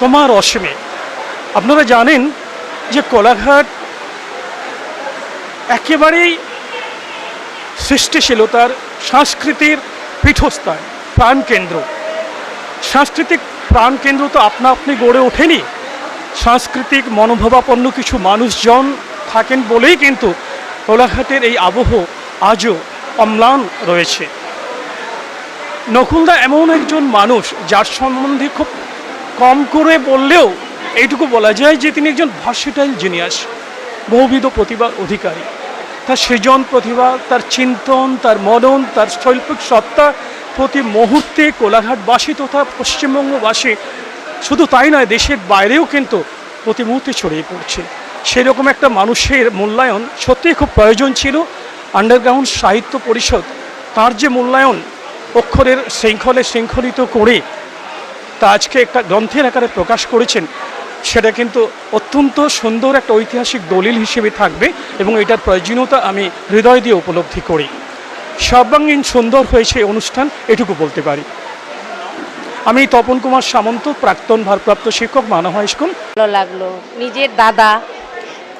তোমার অসীমে। আপনারা জানেন যে কোলাঘাট একেবারেই সৃষ্টিশীলতার সাংস্কৃতিক পীঠস্থান, প্রাণকেন্দ্র। সাংস্কৃতিক প্রাণকেন্দ্র তো আপনা আপনি গড়ে ওঠেনি। সাংস্কৃতিক মনোভাবাপন্ন কিছু মানুষজন থাকেন বলেই কিন্তু কোলাঘাটের এই আবহ আজও অম্লান রয়েছে। নকুলদা এমন একজন মানুষ যার সম্বন্ধে খুব কম করে বললেও এইটুকু বলা যায় যে তিনি একজন ভার্সেটাইল জিনিয়াস বহুবিধ প্রতিভার অধিকারী। তার সৃজন প্রতিভা, তার চিন্তন, তার মনন, তার শৈল্পিক সত্তা প্রতি মুহূর্তে কোলাঘাটবাসী তথা পশ্চিমবঙ্গবাসী শুধু তাই নয়, দেশের বাইরেও কিন্তু প্রতি মুহূর্তে ছড়িয়ে পড়ছে। সেরকম একটা মানুষের মূল্যায়ন সত্যিই খুব প্রয়োজন ছিল। আন্ডারগ্রাউন্ড সাহিত্য পরিষদ তার যে মূল্যায়ন অক্ষরের শৃঙ্খলে শৃঙ্খলিত করে তা আজকে একটা গ্রন্থের আকারে প্রকাশ করেছেন, সেটা কিন্তু অত্যন্ত সুন্দর একটা ঐতিহাসিক দলিল হিসেবে থাকবে এবং এটার প্রয়োজনীয়তা আমি হৃদয় দিয়ে উপলব্ধি করি। সর্বাঙ্গীন সুন্দর হয়েছে অনুষ্ঠান, এটুকু বলতে পারি। আমি তপন কুমার সামন্ত, প্রাক্তন ভারপ্রাপ্ত শিক্ষক মানব হাই স্কুল। ভালো লাগল। নিজের দাদা।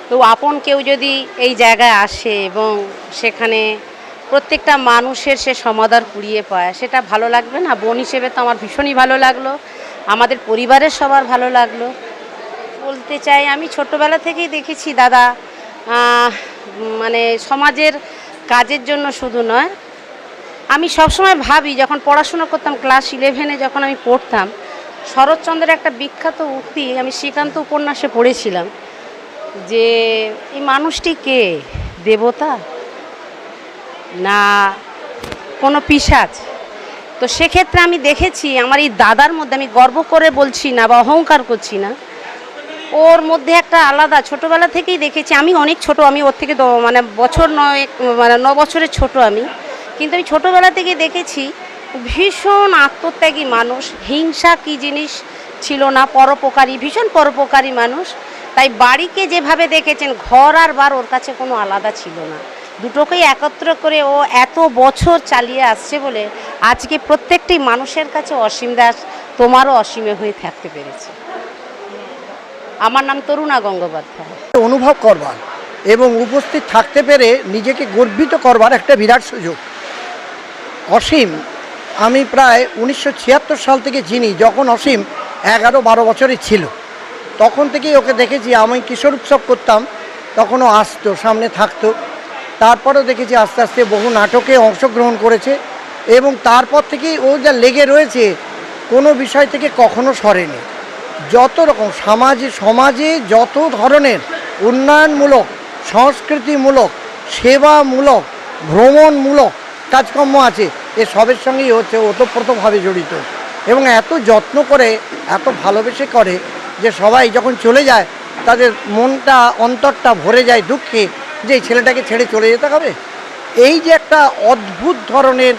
তো আপন কেউ যদি এই জায়গায় আসে এবং সেখানে প্রত্যেকটা মানুষের সে সমাদর কুড়িয়ে পায়। সেটা ভালো লাগবে না? বোন হিসেবে তো আমার ভীষণই ভালো লাগল। আমাদের পরিবারের সবার ভালো লাগল। বলতে চাই, আমি ছোট্টবেলা থেকেই দেখেছি দাদা মানে সমাজের কাজের জন্য শুধু নয়, আমি সবসময় ভাবি, যখন পড়াশোনা করতাম, ক্লাস ইলেভেনে যখন আমি পড়তাম, শরৎচন্দ্রের একটা বিখ্যাত উক্তি, আমি শ্রীকান্ত উপন্যাসে পড়েছিলাম, যে, এই মানুষটি কে? দেবতা? না কোনো পিসাজ তো সেক্ষেত্রে আমি দেখেছি, আমার এই দাদার মধ্যে আমি গর্ব করে বলছি না বা অহংকার করছি না। ওর মধ্যে একটা আলাদা, ছোটবেলা থেকেই দেখেছি, আমি অনেক ছোট, আমি ওর থেকে মানে বছর নয় মানে ন বছরের ছোট আমি। কিন্তু আমি ছোটবেলা থেকে দেখেছি, ভীষণ আত্মত্যাগী মানুষ, হিংসা কি জিনিস ছিল না, পরোপকারী, ভীষণ পরোপকারী মানুষ। তাই বাড়িকে যেভাবে দেখেছেন, ঘর আর বার ওর কাছে কোনো আলাদা ছিল না। দুটোকেই একত্র করে ও এত বছর চালিয়ে আসছে বলে আজকে প্রত্যেকটি মানুষের কাছে অসীম দাস তোমারও অসীমে হয়ে থাকতে পেরেছে। আমার নাম তরুণা গঙ্গোপাধ্যায়। অনুভব করবার এবং উপস্থিত থাকতে পেরে নিজেকে গর্বিত করবার একটা বিরাট সুযোগ। অসীম, আমি প্রায় উনিশশো ছিয়াত্তর সাল থেকে চিনি যখন অসীম এগারো বারো বছরই ছিল, তখন থেকেই ওকে দেখেছি। আমি কিশোর উৎসব করতাম, তখনও আসতো, সামনে থাকতো। তারপরেও দেখেছি আস্তে আস্তে বহু নাটকে অংশগ্রহণ করেছে এবং তারপর থেকেই ও যা লেগে রয়েছে কোনো বিষয় থেকে কখনো সরেনি। যত রকম সমাজে সমাজে যত ধরনের উন্নয়নমূলক, সংস্কৃতিমূলক, সেবামূলক, ভ্রমণমূলক কাজকর্ম আছে, এ সবের সঙ্গেই হচ্ছে ওতপ্রোতভাবে জড়িত এবং এত যত্ন করে, এত ভালোবেসে করে যে সবাই যখন চলে যায়, তাদের মনটা, অন্তরটা ভরে যায় দুঃখে। যে ছেলেটাকে ছেড়ে চলে যেতে হবে? এই যে একটা অদ্ভুত ধরনের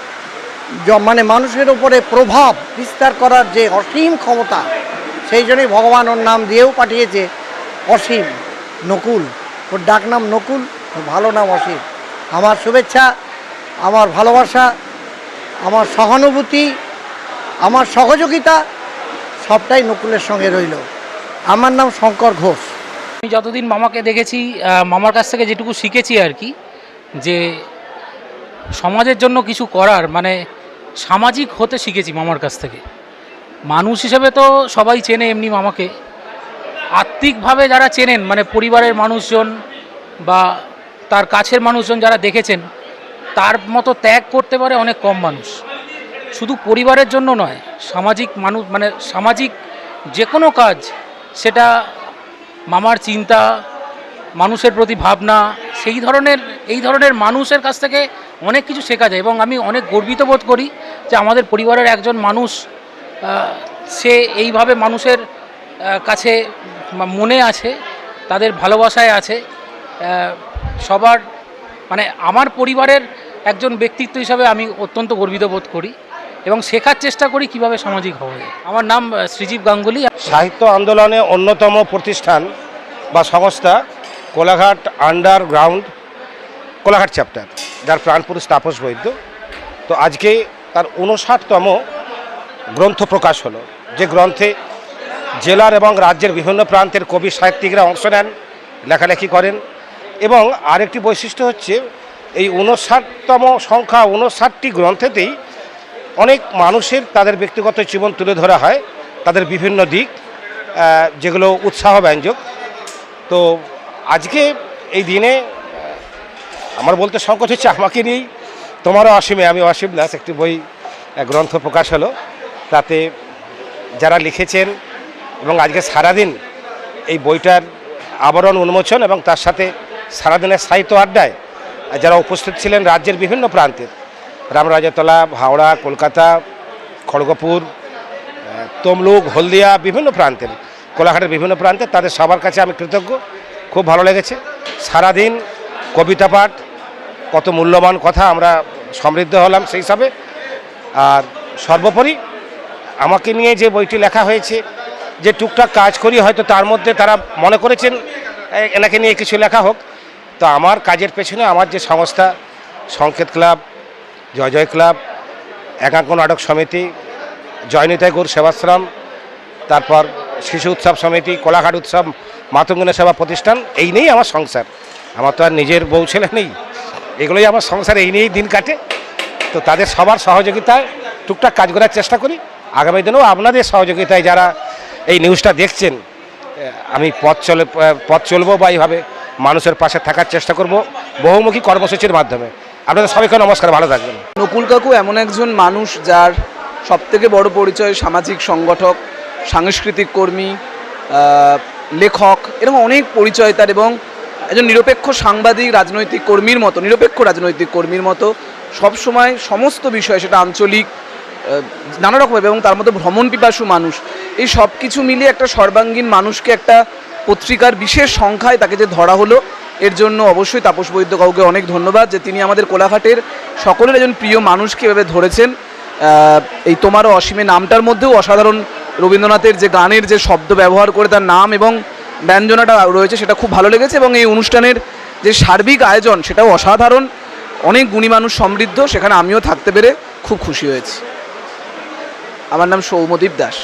মানে মানুষের উপরে প্রভাব বিস্তার করার যে অসীম ক্ষমতা, সেই জন্যই ভগবান ওর নাম দিয়েও পাঠিয়েছে অসীম নকুল। ওর ডাক নাম নকুল, ওর ভালো নাম অসীম। আমার শুভেচ্ছা, আমার ভালোবাসা, আমার সহানুভূতি, আমার সহযোগিতা, সবটাই নকুলের সঙ্গে রইল। আমার নাম শঙ্কর ঘোষ। আমি যতদিন মামাকে দেখেছি মামার কাছ থেকে যেটুকু শিখেছি আর কি, যে সমাজের জন্য কিছু করার মানে সামাজিক হতে শিখেছি মামার কাছ থেকে। মানুষ হিসেবে তো সবাই চেনে এমনি মামাকে। আত্মিকভাবে যারা চেনেন মানে পরিবারের মানুষজন বা তার কাছের মানুষজন যারা দেখেছেন, তার মতো ত্যাগ করতে পারে অনেক কম মানুষ। শুধু পরিবারের জন্য নয়, সামাজিক মানুষ মানে সামাজিক যে কোনো কাজ, সেটা মামার চিন্তা, মানুষের প্রতি ভাবনা, সেই ধরনের, এই ধরনের মানুষের কাছ থেকে অনেক কিছু শেখা যায় এবং আমি অনেক গর্বিত বোধ করি যে আমাদের পরিবারের একজন মানুষ সে এইভাবে মানুষের কাছে মনে আছে, তাদের ভালোবাসায় আছে সবার মানে আমার পরিবারের একজন ব্যক্তিত্ব হিসাবে আমি অত্যন্ত গর্বিত বোধ করি। এবং শেখার চেষ্টা করি কীভাবে সামাজিক হওয়া যায়। আমার নাম শ্রীজীব গাঙ্গুলি। সাহিত্য আন্দোলনে অন্যতম প্রতিষ্ঠান বা সংস্থা কোলাঘাট আন্ডারগ্রাউন্ড, কোলাঘাট চ্যাপ্টার, যার প্রাণপুরুষ তাপস বৈদ্য। তো আজকে তার উনষাটতম গ্রন্থ প্রকাশ হলো। যে গ্রন্থে জেলার এবং রাজ্যের বিভিন্ন প্রান্তের কবি সাহিত্যিকরা অংশ নেন, লেখালেখি করেন এবং আরেকটি বৈশিষ্ট্য হচ্ছে, এই উনষাটতম সংখ্যা উনষাটটি গ্রন্থেতেই অনেক মানুষের তাদের ব্যক্তিগত জীবন তুলে ধরা হয়, তাদের বিভিন্ন দিক যেগুলো উৎসাহ ব্যঞ্জক তো আজকে এই দিনে আমার বলতে সংকট হচ্ছে আমাকে নিয়েই, তোমারও অসীমে আমি অসীম, দাস একটি বই গ্রন্থ প্রকাশ হলো। তাতে যারা লিখেছেন এবং আজকে সারাদিন এই বইটার আবরণ উন্মোচন এবং তার সাথে সারাদিনের সাহিত্য আড্ডায়, যারা উপস্থিত ছিলেন রাজ্যের বিভিন্ন প্রান্তের রামরাজাতলা, হাওড়া, কলকাতা, খড়গপুর তমলুক, হলদিয়া, বিভিন্ন প্রান্তের কোলাঘাটের বিভিন্ন প্রান্তে তাদের সবার কাছে আমি কৃতজ্ঞ। খুব ভালো লেগেছে। সারাদিন কবিতা পাঠ, কত মূল্যবান কথা আমরা সমৃদ্ধ হলাম সেই হিসাবে আর সর্বোপরি আমাকে নিয়ে যে বইটি লেখা হয়েছে, যে টুকটাক কাজ করি, হয়তো তার মধ্যে তারা মনে করেছেন এনাকে নিয়ে কিছু লেখা হোক। তো আমার কাজের পেছনে আমার যে সংস্থা, সংকেত ক্লাব জয় জয় ক্লাব একাঙ্ক নাটক সমিতি জয়নিতাই গৌর সেবাশ্রম, তারপর শিশু উৎসব সমিতি, কোলাঘাট উৎসব মাতঙ্গনের সেবা প্রতিষ্ঠান, এই নিয়েই আমার সংসার। আমার তো আর নিজের বউ ছেলে নেই। এগুলোই আমার সংসার, এই নিয়েই দিন কাটে। তো তাদের সবার সহযোগিতায় টুকটাক কাজ করার চেষ্টা করি। আগামী দিনেও আপনাদের সহযোগিতায় যারা এই নিউজটা দেখছেন আমি পথ চলে পথ চলবো বা এইভাবে মানুষের পাশে থাকার চেষ্টা করব। বহুমুখী কর্মসূচির মাধ্যমে। আপনাদের সবাইকে নমস্কার, ভালো থাকবেন। নকুল কাকু এমন একজন মানুষ যার সবথেকে বড় পরিচয় সামাজিক সংগঠক, সাংস্কৃতিক কর্মী লেখক, এরকম অনেক পরিচয় তার এবং একজন নিরপেক্ষ সাংবাদিক, রাজনৈতিক কর্মীর মতো, নিরপেক্ষ রাজনৈতিক কর্মীর মতো, সবসময় সমস্ত বিষয় সেটা আঞ্চলিক নানা এবং তার মধ্যে ভ্রমণ পিপাসু মানুষ। এই সব কিছু মিলিয়ে একটা সর্বাঙ্গীন মানুষকে একটা পত্রিকার বিশেষ সংখ্যায় তাকে যে ধরা হলো এর জন্য অবশ্যই তাপস বৈদ্য কাউকে অনেক ধন্যবাদ যে তিনি আমাদের কোলাঘাটের সকলের একজন প্রিয় মানুষকে এভাবে ধরেছেন। এই তোমারও অসীমে নামটার মধ্যেও অসাধারণ রবীন্দ্রনাথের যে গানের যে শব্দ ব্যবহার করে তার নাম এবং ব্যঞ্জনাটা রয়েছে সেটা খুব ভালো লেগেছে এবং এই অনুষ্ঠানের যে সার্বিক আয়োজন সেটাও অসাধারণ। অনেক গুণী মানুষ সমৃদ্ধ, সেখানে আমিও থাকতে পেরে খুব খুশি হয়েছি। আমার নাম সৌমদীপ দাস।